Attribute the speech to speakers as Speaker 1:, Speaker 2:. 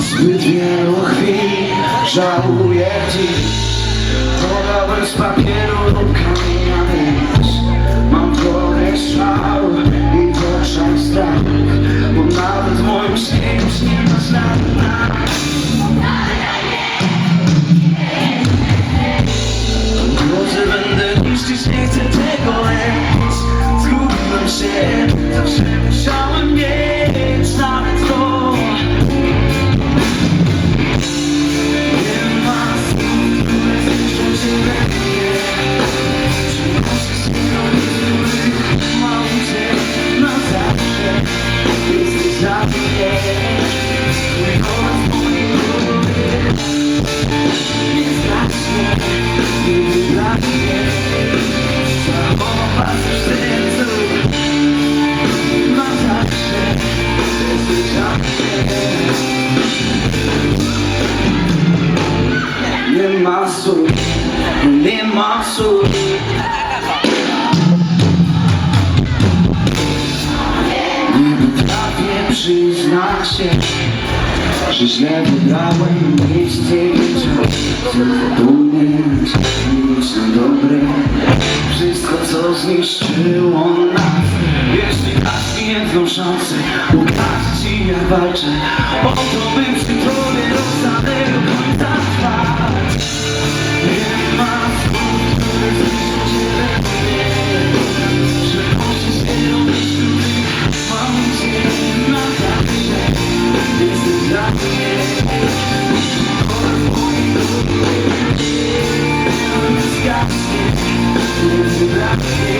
Speaker 1: Zbyt wielu chwil żałuję dziś Podałem z papieru lub kamienia Mam w szał i w oczach strach Bo nawet moim kimś nie ma znaku Nie ma só, nie ma Nemasu. Przyznać się Że źle wybrałem miejsce Chcę zapomnieć nic na dobre. Wszystko co zniszczyło nas Jeśli dasz mi jedną szansę Pokażę ci jak walczę O to bym Yeah.